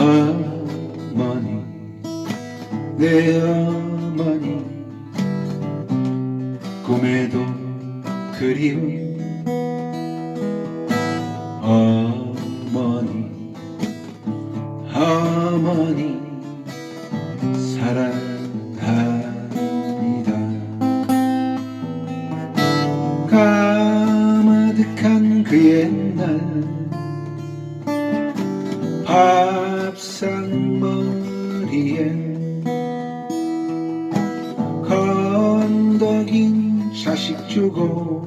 어머니 내 어머니 꿈에도 그리운 어 그 옛날. 밥상 머리엔 건더긴 자식 주고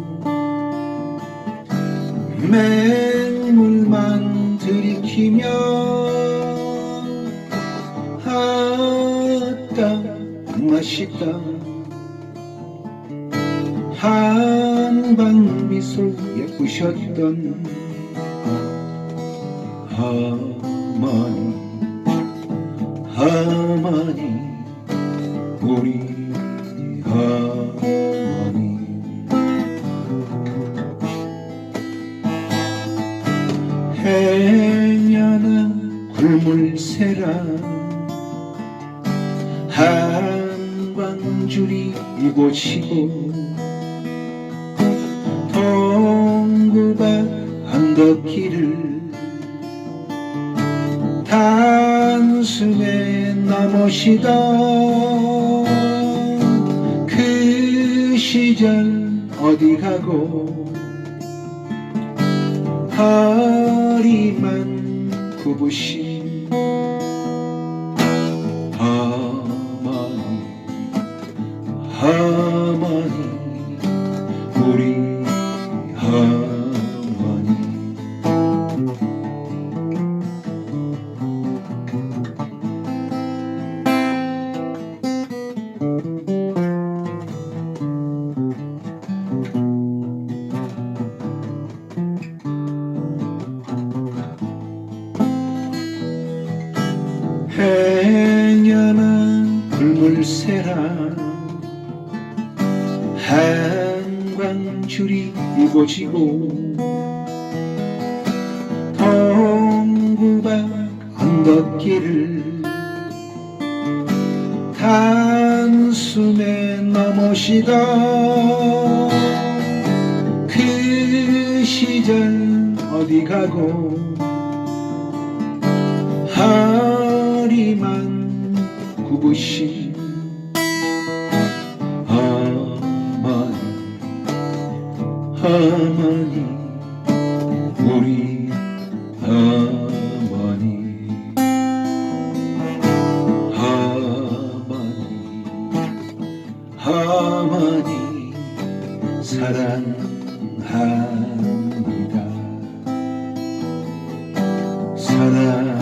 맹물만 들이키며 아따 맛있다 한방 미소 예쁘셨던 어머니 어머니 우리 어머니. 해녀나 굴물새라 한방줄이 이곳이고 언덕길을 단숨에 넘으시던 그 시절 어디 가고 허리만 굽으신 어머니 어머니 행여나 굴물새라. 한광줄이 이곳이고 동구박 언덕길을 단숨에 넘으시던 그 시절 어디 가고 허리만 굽으신 어머니 어머니 우리 어머니 어머니 어머니 사랑합니다. 사랑